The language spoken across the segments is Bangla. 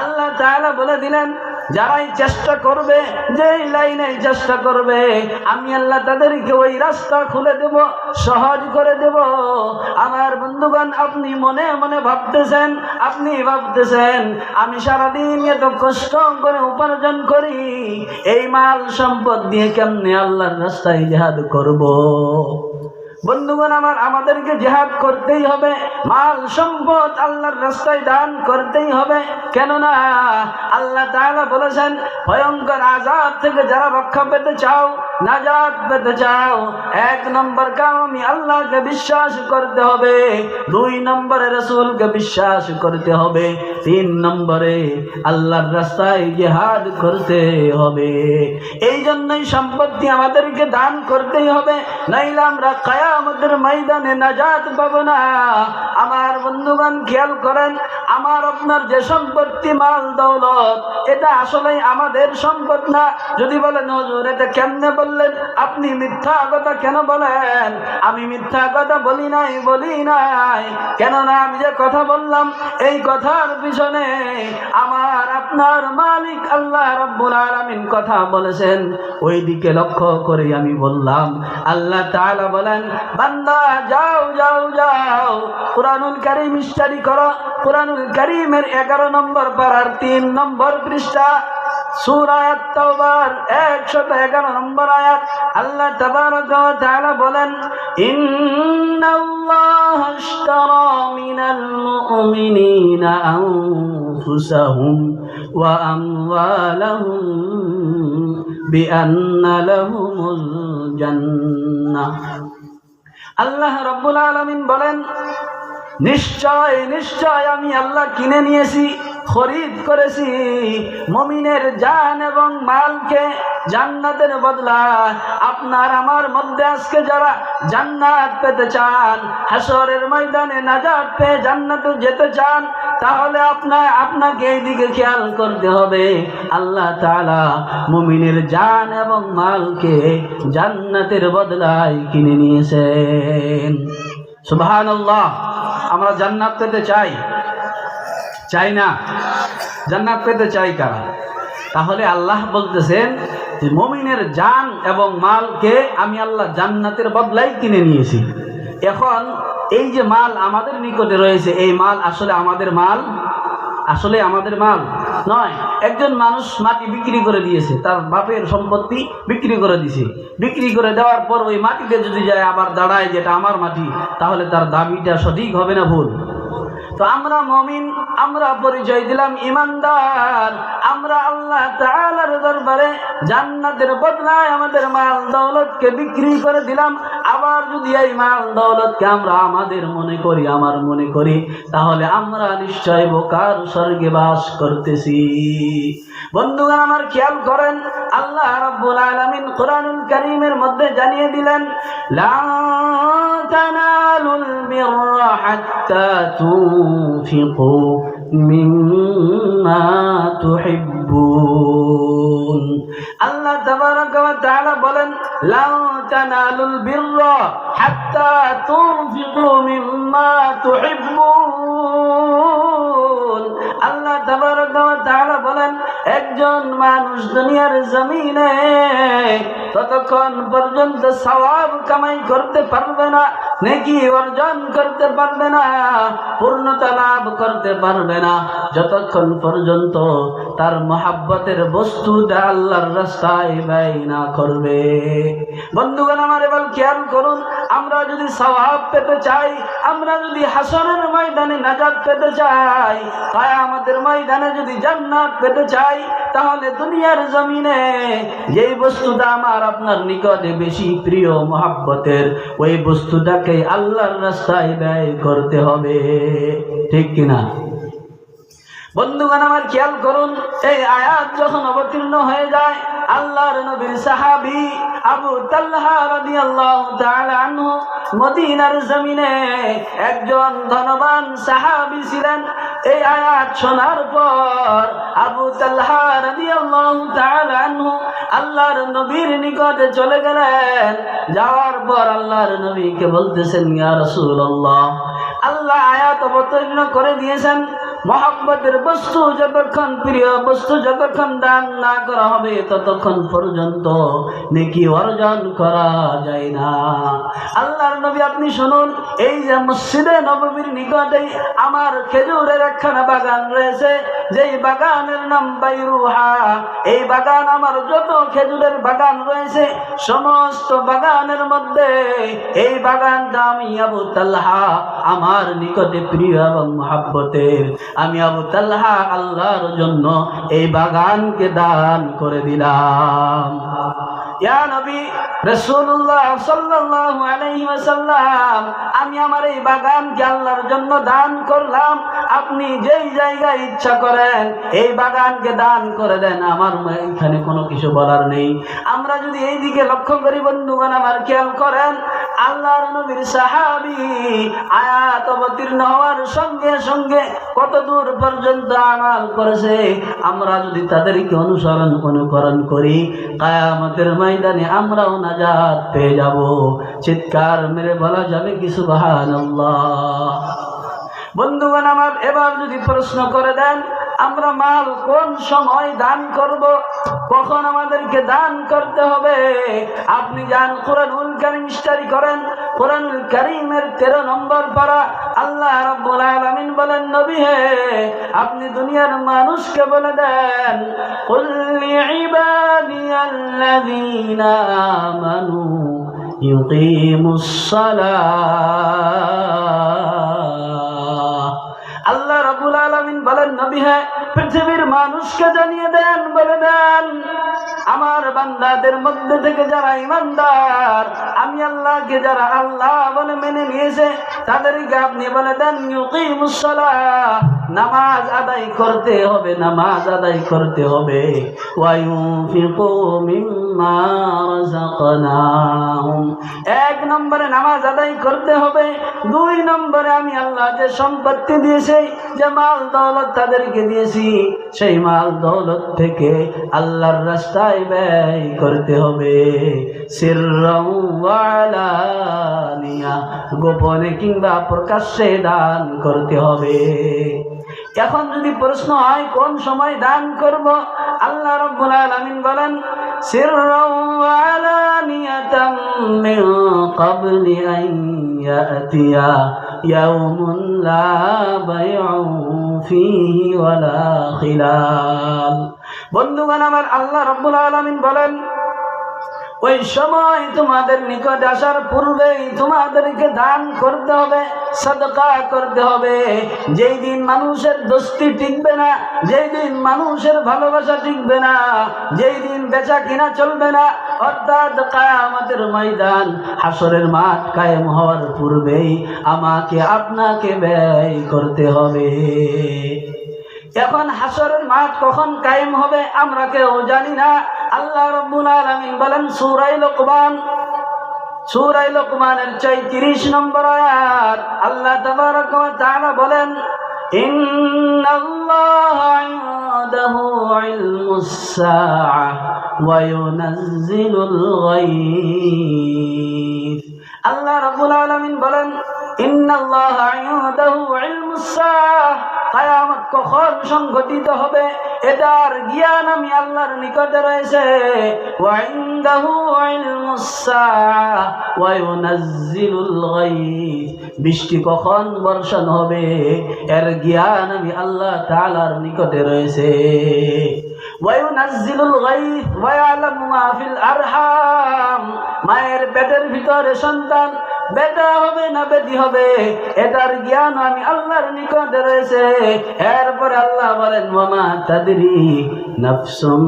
আল্লাহ তাআলা বলে দিলেন, যারাই চেষ্টা করবে, যেই লাইনে চেষ্টা করবে, আমি আল্লাহ তাদেরকে ওই রাস্তা খুলে দেব, সহজ করে দেব আমার বন্ধুগণ, আপনি মনে মনে ভাবতেছেন, আপনি ভাবতেছেন, আমি সারাদিন এত কষ্ট করে উপার্জন করি, এই মাল সম্পদ দিয়ে কেমনে আল্লাহর রাস্তায় জেহাদ করব। বন্ধুগণ, আমার, আমাদেরকে জেহাদ করতেই হবে, মাল সম্পদ আল্লাহর রাস্তায় দান করতেই হবে। কেননা, আল্লাহ তাআলা বলেছেন, ভয়ঙ্কর আজাদ থেকে যারা রক্ষা পেতে চাও নাজাদ পেতে চাও, এক নম্বর কাম আল্লাহকে বিশ্বাস করতে হবে, দুই নম্বরে রসুলকে বিশ্বাস করতে হবে। তিন নম্বরে আল্লাহর রাস্তায় জেহাদ করতে হবে। এই জন্যই সম্পত্তি আমাদেরকে দান করতেই হবে। নাইলে আমরা কায়ামতের ময়দানে নাজাত পাবো না। আমার বন্ধুগণ, খেয়াল করেন, আমার আপনার যে সম্পত্তি মাল দৌলত, এটা আসলে আমাদের সম্পদ না। যদি বলেন, হজুর, এটা কেমনে বললেন? আপনি মিথ্যা কথা কেন বলেন? আমি মিথ্যা কথা বলি নাই বলি নাই। কেননা আমি যে কথা বললাম, এই কথার পিছনে আমার আপনার মালিক আল্লাহ রব্বুল আলামিন কথা বলেছেন। ওই দিকে লক্ষ্য করে আমি বললাম, আল্লাহ তাআলা বলেন, বান্দা, যাও যাও যাও। কোরআনুল কারীম স্টাডি করো। কোরআনুল কারীমের এগারো নম্বর পারার তিন নম্বর পৃষ্ঠা সুরায়াত তাওবার 111 নম্বর আয়াত। আল্লাহ তাবারক ওয়া তাআলা বলেন, ইন্নাল্লাহ আশতারা মিনাল মুমিনিনা আনফুসাহুম ওয়া আমওয়ালাহুম বিআন্না লাহুমুল জান্নাহ। আল্লাহ বলেন নিশ্চয় নিশ্চয় আমি আল্লাহ কিনে নিয়েছি, খরিদ করেছি। মমিনের জান এবং মালকে জান্নাতের বদলা। আপনার আমার মধ্যে আজকে যারা জান্নাত পেতে চান হাসরের ময়দানে নাজাত পেয়ে জান্নাতে যেতে চান, তাহলে আপনার, আপনাকে এই দিকে খেয়াল করতে হবে। আল্লাহ তাআলা মুমিনের জান এবং মালকে জান্নাতের বদলায় কিনে নিয়েছেন। সুবহানাল্লাহ। আমরা জান্নাত পেতে চাই? চাই না। জান্নাত পেতে চাই কারা? তাহলে আল্লাহ বলতেছেন যে, মমিনের জান এবং মালকে আমি আল্লাহ জান্নাতের বদলাই কিনে নিয়েছি। এখন এই যে মাল আমাদের নিকটে রয়েছে, এই মাল আসলে আমাদের মাল? আসলে আমাদের মাল? নয়, একজন মানুষ মাটি বিক্রি করে দিয়েছে, তার বাপের সম্পত্তি বিক্রি করে দিছে বিক্রি করে দেওয়ার পর ওই মাটিতে যদি যায় আবার দাঁড়ায় যেটা আমার মাটি, তাহলে তার দাবিটা সঠিক হবে না ভুল। তো আমরা মমিন, আমরা পরিচয় দিলাম ইমানদার। আমরা আল্লাহ তাআলার দরবারে জান্নাতের বদলায় আমাদের মাল দৌলতকে বিক্রি করে দিলাম। আবার যদি এই মাল দৌলতকে আমরা আমাদের মনে করি, আমার মনে করি, তাহলে আমরা নিশ্চয় বোকার স্বর্গে বাস করতেছি। বন্ধুগণ, আমার খেয়াল করেন, আল্লাহ রাব্বুল আলামিন কোরআনুল কারীমের মধ্যে জানিয়ে দিলেন, লা তানালুল বিররা হাত্তা তুনফিকু মিম্মা তুহিব্বুন আল্লাহ তাবারাক ওয়া তাআলা বলেন লা তানালুল বিররা হাত্তা তুনফিকু মিম্মা তুহিব্বুন. আল্লাহ তাবারাক ওয়া তাআলা বলেন, একজন মানুষ দুনিয়ার জমিনে ততক্ষণ পর্যন্ত সওয়াব কামাই করতে পারবে না নেকি অর্জন করতে পারবে না, পূর্ণতা লাভ করতে পারবে না। যতক্ষণ পর্যন্ত তার মহাব্বতের বস্তুটা আল্লাহর রাস্তায় ব্যয় না করবে। বন্ধুগণ, আমার এবার খেয়াল করুন, আমরা যদি সওয়াব পেতে চাই, আমরা যদি হাসনের ময়দানে নাজাত পেতে চাই, তাই আমাদের ময়দানে যদি জান্নাত পেতে চাই, তাহলে দুনিয়ার জমিনে যেই বস্তুটা আমার আপনার নিকটে বেশি প্রিয় মহাব্বতের, ওই বস্তুটাকে আল্লাহর রাস্তায় ব্যয় করতে হবে। ঠিক কিনা? বন্ধুগণ, আমার খেয়াল করুন, এই আয়াত যখন অবতীর্ণ হয়ে যায়, আল্লাহর নবীর সাহাবি আবু তাল্লাহা রাদিয়াল্লাহু তাআলা মদিনার জমিনে একজন ধনবান সাহাবী ছিলেন। এই আয়াত শোনার পর আবু তাল্লাহা রাদিয়াল্লাহু তাআলা আনহু আল্লাহর নবীর নিকটে চলে গেলেন। যাওয়ার পর আল্লাহর নবীকে বলতেছেন, ইয়া রাসূলুল্লাহ, আল্লাহ আয়াত অবতীর্ণ করে দিয়েছেন। মহাব্বতের বস্তু যতক্ষণ প্রিয়, বস্তু যতক্ষণ দান না করা হবে, ততক্ষণ পর্যন্ত নেকি অর্জন করা যায় না। আল্লাহর নবী, আপনি শুনুন, এই যে মসজিদে নবমীর নিকটে আমার খেজুরের একখানা বাগান রয়েছে, যেই বাগানের নাম বাইরুহা। এই বাগান আমার যত খেজুরের বাগান রয়েছে, সমস্ত বাগানের মধ্যে এই বাগানটা আমি আবু তাল্হা, আমার নিকটে প্রিয় এবং মহাব্বতের। আমি আবু তাল্লাহা আল্লাহর জন্য এই বাগানকে দান করে দিলাম। আমি আমার এই বাগানকে আল্লাহর জন্য দান করলাম। আপনি যেই জায়গায় ইচ্ছা করেন, এই বাগানকে দান করে দেন। আমার এখানে কোনো কিছু বলার নেই। আমরা যদি এই দিকে লক্ষ্য করি, বন্ধুগণ, আমার খেয়াল করেন, আল্লাহর নবীর সাহাবি আয়াত অবতীর্ণ হওয়ার সঙ্গে সঙ্গে কত দূর পর্যন্ত আমাল করেছে। আমরা যদি তাদেরকে অনুসরণ অনুকরণ করি, কায়ামতের ময়দানে আমরাও নাজাত পেয়ে যাব। চিৎকার মেরে বলা যাবে কি সুবাহান বন্ধুগণ, আমার এবার যদি প্রশ্ন করে দেন, আমরা মাল কোন সময় দান করব? কখন আমাদেরকে দান করতে হবে? আপনি যান কোরআনুল কারিম স্টাডি করেন। কোরআনুল কারিমের তেরো নম্বর পারা আল্লাহ রাব্বুল আলামিন বলেন, নবী হে, আপনি দুনিয়ার মানুষকে বলে দেন, কুল লিইবাদিয়াল্লাযীনা আমানু ইউকিমুস সালাহ হ্যাঁ পৃথিবীর মানুষকে জানিয়ে দেন বলে দেন আমার বান্দাদের মধ্যে থেকে যারা ইমানদার, আমি আল্লাহকে যারা আল্লাহ বলে মেনে নিয়েছে, তাদেরকে আপনি বলে দেন নামাজ আদায় করতে হবে, নামাজ আদায় করতে হবে। এক নম্বরে নামাজ আদায় করতে হবে, দুই নম্বরে আমি আল্লাহ যে সম্পত্তি দিয়েছি, যে মাল দৌলত তাদেরকে দিয়েছি, সেই মাল দৌলত থেকে আল্লাহর রাস্তায় ব্যয় করতে হবে। গোপনে কিংবা প্রকাশ্যে দান করতে হবে। এখন যদি প্রশ্ন হয়, কোন সময় দান করব? আল্লাহ রাব্বুল আলামিন বলেন ইয়াউমুন লা বাইউন খিলাল। বন্ধুগণ, আমার আল্লাহ রাব্বুল আলামিন বলেন, ওই সময় তোমাদের নিকট আসার পূর্বেই তোমাদেরকে দান করতে হবে, সদকা করতে হবে। যেই দিন মানুষের দোস্তি টিকবে না, যেই দিন মানুষের ভালোবাসা টিকবে না, যেই দিন বেচা কিনা চলবে না, অর্থাৎ কায়ামতের ময়দান হাসরের মাঠ কায়েম হওয়ার পূর্বেই আমাকে আপনাকে ব্যয় করতে হবে। এখন হাসরের মাঠ কখন কায়েম হবে আমরা কেউ জানি না। আল্লাহ রব্বুল আলামিন বলেন সুরাই লোকমান। সুরাই লোকমানের 34 নম্বর আয়াত আল্লাহ তাবারক তাআলা বলেন আল্লাহ রাব্বুল আলামিন বলেন, ইন্নাল্লাহা ইনদাহু ইলমুস সাআহ কিয়ামত কখন সংঘটিত হবে? এটার জ্ঞান আমি আল্লাহর নিকটে রয়েছে। বৃষ্টি কখন বর্ষণ হবে? এর জ্ঞান আমি আল্লাহ তাআলার নিকটে রয়েছে। মায়ের পেটের ভিতরে সন্তান বেটা হবে না বেদি হবে? এটার জ্ঞান আমি আল্লাহর নিকটে রয়েছে। এরপর আল্লাহ বলেন মামা তাদেরই নফসুম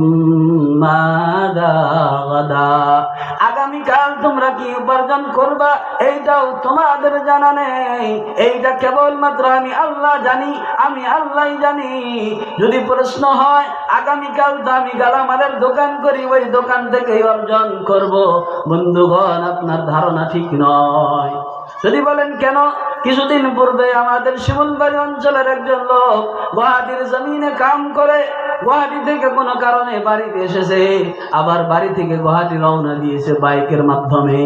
মাদা তোমরা কি উপার্জন করবা? এইটাও তোমাদের জানা নেই। এইটা কেবলমাত্র আমি আল্লাহ জানি, আমি আল্লাহ জানি। যদি প্রশ্ন হয়, আগামীকাল তো আমি গালামালের দোকান করি, ওই দোকান থেকে অর্জন করব। বন্ধুগণ, আপনার ধারণা ঠিক নয়। যদি বলেন কেন? কিছুদিন পূর্বে আমাদের শিমুলবাড়ি অঞ্চলের একজন লোক গুয়াহাটির জমিনে কাম করে, গুয়াহাটি থেকে কোনো কারণে বাড়িতে এসেছে, আবার বাড়ি থেকে গুয়াহাটি রওনা দিয়েছে বাইকের মাধ্যমে।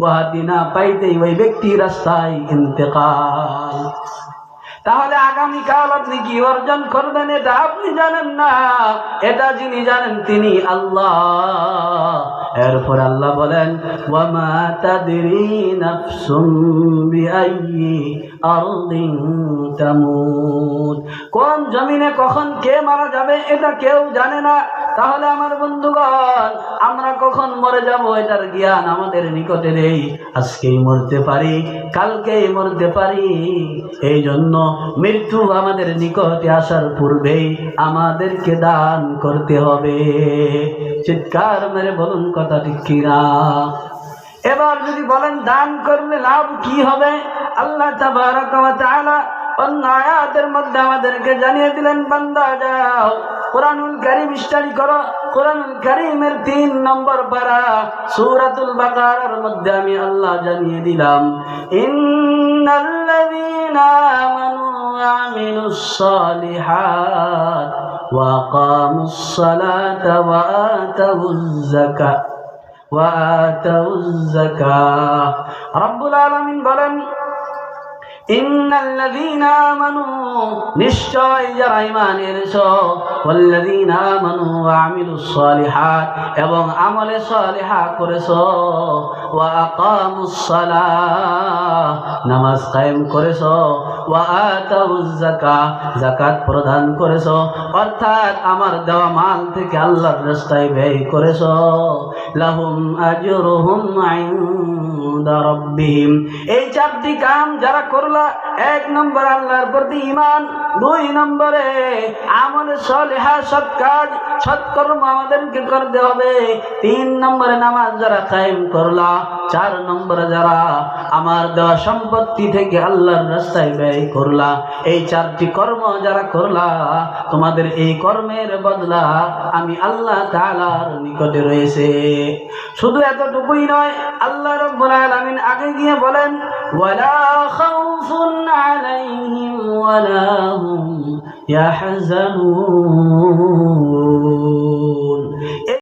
গুয়াহাটি না পাইতেই ওই ব্যক্তি রাস্তায় ইন্তেকাল। তাহলে আগামীকাল আপনি কি অর্জন করবেন এটা আপনি জানেন না। এটা যিনি জানেন তিনি আল্লাহ। এরপর আল্লাহ বলেন কোন জমিনে কখন কে মারা যাবে এটা কেউ জানে না। তাহলে আমার বন্ধুগণ, আমরা কখন মরে যাব এটার জ্ঞান আমাদের নিকটে নেই। আজকেই মরতে পারি, কালকেই মরতে পারি। এই জন্য মৃত্যু আমাদের নিকটে আসার পূর্বেই আমাদেরকে দান করতে হবে। চিৎকার মেরে বলুন কথা ঠিক কিনা? এবার যদি বলেন দান করলে লাভ কি হবে? আল্লাহ তাবারাক মধ্যে আমাদেরকে জানিয়ে দিলেন, বান্দা যাও, কোরআনুল কারীম স্টাডি করো। কোরআনুল কারীমের তিন নম্বর পারা সূরাতুল বাকারার মধ্যে আমি আল্লাহ জানিয়ে দিলাম ইন্নাল্লাযীনা আমানু ওয়া আমিলুস সালিহাত ওয়া আকামুস সালাতা ওয়া আতাউজ যাকাত وآتوا الزكاة رب العالمين বলেন ইন্নাল্লাযীনা আমানু নিশ্চয় যারা ঈমান এনেছো ওয়াল্লাযীনা আমানু ওয়া আমিলুস সালিহাত এবং আমলে সালিহা করেছো ওয়া আকামুস সালাহ নামাজ কায়েম করেছ। যাকাত প্রদান করেছ। অর্থাৎ আমার দেওয়া মাল থেকে আল্লাহর রাস্তায় ব্যয় করেছ। লাহুম আজরুহুম রাব্বিহিম। এই চারটি কাম যারা করল, এক নম্বর আল্লাহর প্রতি ইমান দুই নম্বরে আমলে সলেহা, সৎ কাজ সৎকর্ম আমাদেরকে করতে হবে। তিন নম্বরে নামাজ যারা কায়েম করলা চার নম্বরে যারা আমার দেওয়া সম্পত্তি থেকে আল্লাহর রাস্তায় ব্যয় করলা, এই চারটি কর্ম যারা করলা, তোমাদের এই কর্মের বদলা আমি আল্লাহ তাআলার নিকটে রয়েছে। শুধু এতটুকুই নয়, আল্লাহ রব্বুল আলামিন আগে গিয়ে বলেন, ওয়ালা খাউফুন